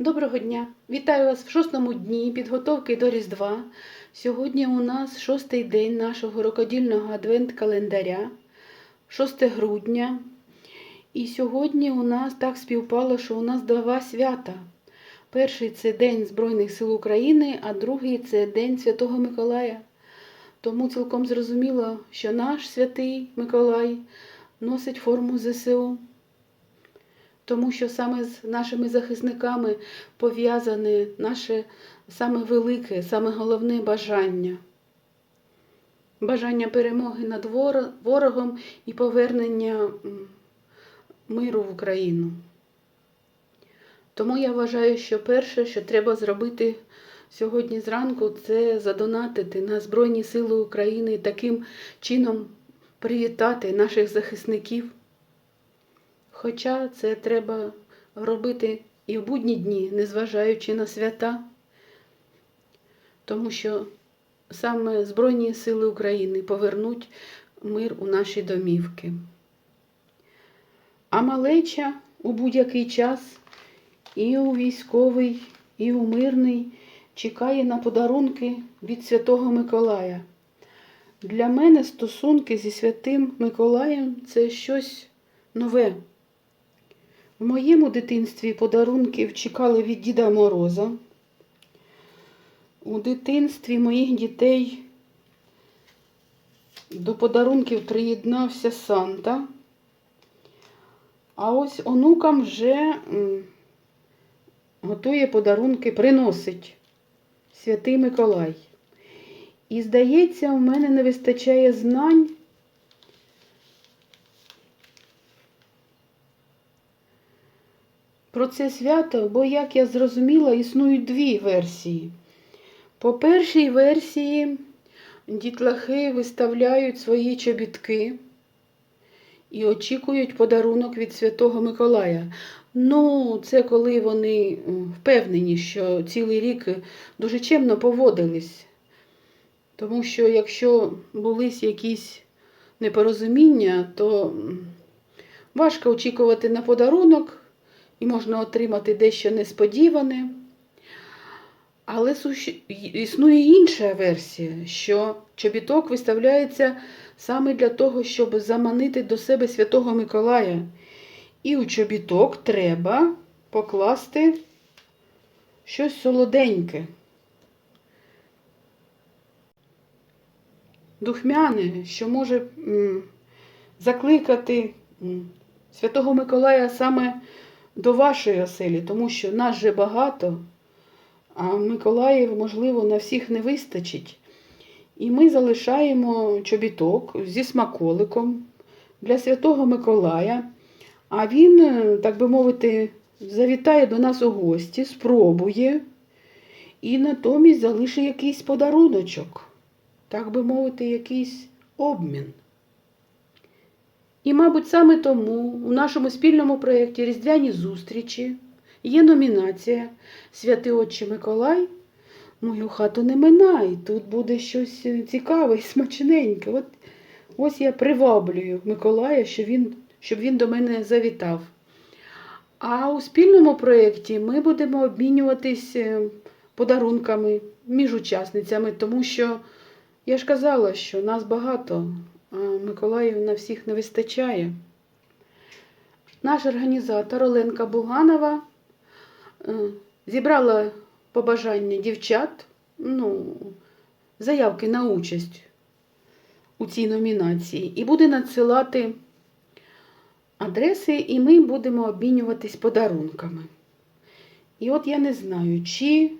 Доброго дня! Вітаю вас в шостому дні підготовки до Різдва. Сьогодні у нас шостий день нашого рукодільного адвент-календаря, 6 грудня. І сьогодні у нас так співпало, що у нас два свята. Перший це День Збройних сил України, а другий це День Святого Миколая. Тому цілком зрозуміло, що наш святий Миколай носить форму ЗСУ тому що саме з нашими захисниками пов'язане наше саме велике, саме головне бажання. Бажання перемоги над ворогом і повернення миру в Україну. Тому я вважаю, що перше, що треба зробити сьогодні зранку, це задонатити на Збройні Сили України таким чином привітати наших захисників. Хоча це треба робити і в будні дні, незважаючи на свята, тому що саме Збройні Сили України повернуть мир у наші домівки. А малеча у будь-який час і у військовий, і у мирний чекає на подарунки від Святого Миколая. Для мене стосунки зі Святим Миколаєм це щось нове. В моєму дитинстві подарунків чекали від Діда Мороза. У дитинстві моїх дітей до подарунків приєднався Санта. А ось онукам вже готує подарунки, приносить Святий Миколай. І, здається, у мене не вистачає знань про це свято, бо, як я зрозуміла, існують дві версії. По першій версії дітлахи виставляють свої чобітки і очікують подарунок від Святого Миколая. Ну, це коли вони впевнені, що цілий рік дуже чемно поводились. Тому що якщо були якісь непорозуміння, то важко очікувати на подарунок і можна отримати дещо несподіване. Але існує інша версія, що чобіток виставляється саме для того, щоб заманити до себе Святого Миколая. І у чобіток треба покласти щось солоденьке. Духмяне, що може закликати Святого Миколая саме до вашої оселі, тому що нас же багато, а Миколаїв, можливо, на всіх не вистачить. І ми залишаємо чобіток зі смаколиком для Святого Миколая. А він, так би мовити, завітає до нас у гості, спробує і натомість залишить якийсь подаруночок, так би мовити, якийсь обмін. І, мабуть, саме тому у нашому спільному проєкті Різдвяні зустрічі є номінація Святий Отче Миколай. Мою хату не минай, тут буде щось цікаве і смачненьке. От, ось я приваблюю Миколая, щоб він, щоб він до мене завітав. А у спільному проєкті ми будемо обмінюватись е, подарунками між учасницями, тому що я ж казала, що нас багато, Миколаїв на всіх не вистачає. Наш організатор Оленка Буганова е, зібрала побажання дівчат, ну, заявки на участь у цій номінації і буде надсилати адреси, і ми будемо обмінюватись подарунками. І от я не знаю, чи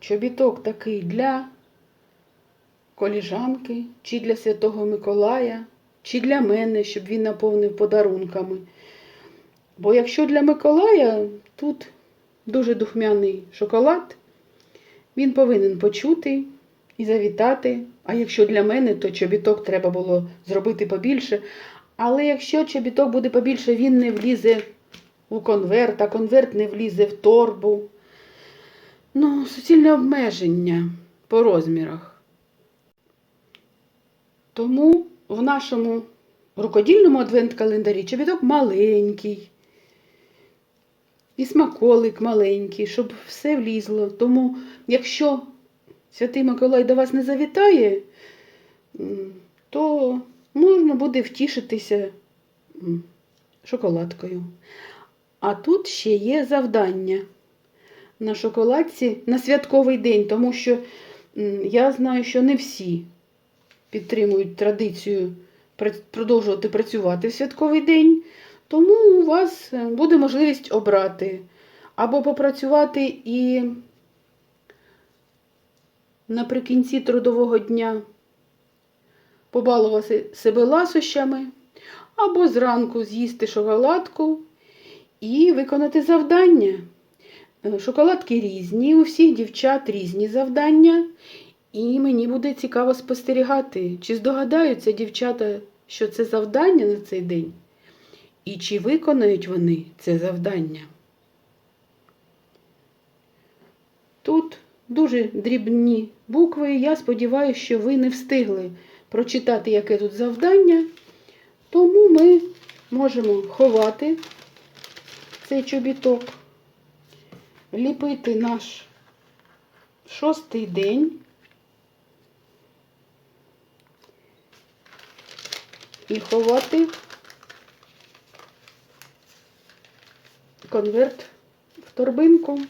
чобіток такий для коліжанки, чи для Святого Миколая, чи для мене, щоб він наповнив подарунками. Бо якщо для Миколая тут дуже духмяний шоколад, він повинен почути і завітати. А якщо для мене, то чобіток треба було зробити побільше. Але якщо чобіток буде побільше, він не влізе у конверт, а конверт не влізе в торбу. Ну, суцільне обмеження по розмірах. Тому в нашому рукодільному адвент-календарі чобіток маленький. і смаколик маленький, щоб все влізло. Тому, якщо Святий Миколай до вас не завітає, то можна буде втішитися шоколадкою. А тут ще є завдання на шоколадці на святковий день, тому що я знаю, що не всі підтримують традицію продовжувати працювати в святковий день. Тому у вас е, буде можливість обрати або попрацювати і наприкінці трудового дня побалувати себе ласощами, або зранку з'їсти шоколадку і виконати завдання. Е, Шоколадки різні, у всіх дівчат різні завдання, і мені буде цікаво спостерігати, чи здогадаються дівчата, що це завдання на цей день, і чи виконають вони це завдання. Тут дуже дрібні букви. Я сподіваюся, що ви не встигли прочитати, яке тут завдання. Тому ми можемо ховати цей чобіток, ліпити наш шостий день. І ховати конверт в торбинку.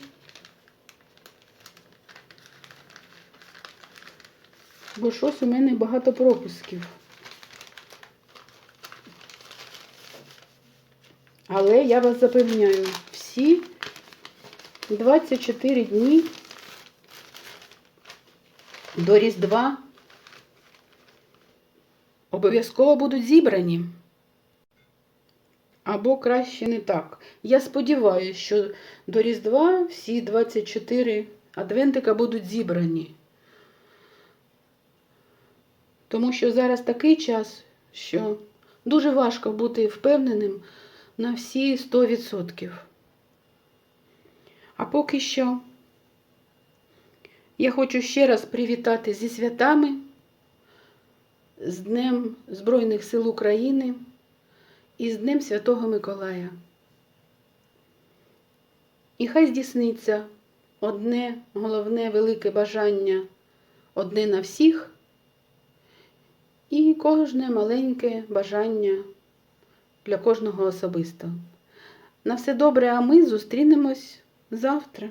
Бо щось у мене багато пропусків. Але я вас запевняю, всі 24 дні до Різдва обов'язково будуть зібрані. Або краще не так. Я сподіваюся, що до Різдва всі 24 адвентика будуть зібрані. Тому що зараз такий час, що дуже важко бути впевненим на всі 100%. А поки що я хочу ще раз привітати зі святами, з Днем Збройних сил України і з Днем Святого Миколая. І хай здійсниться одне головне велике бажання одне на всіх. І кожне маленьке бажання для кожного особисто. На все добре, а ми зустрінемось завтра.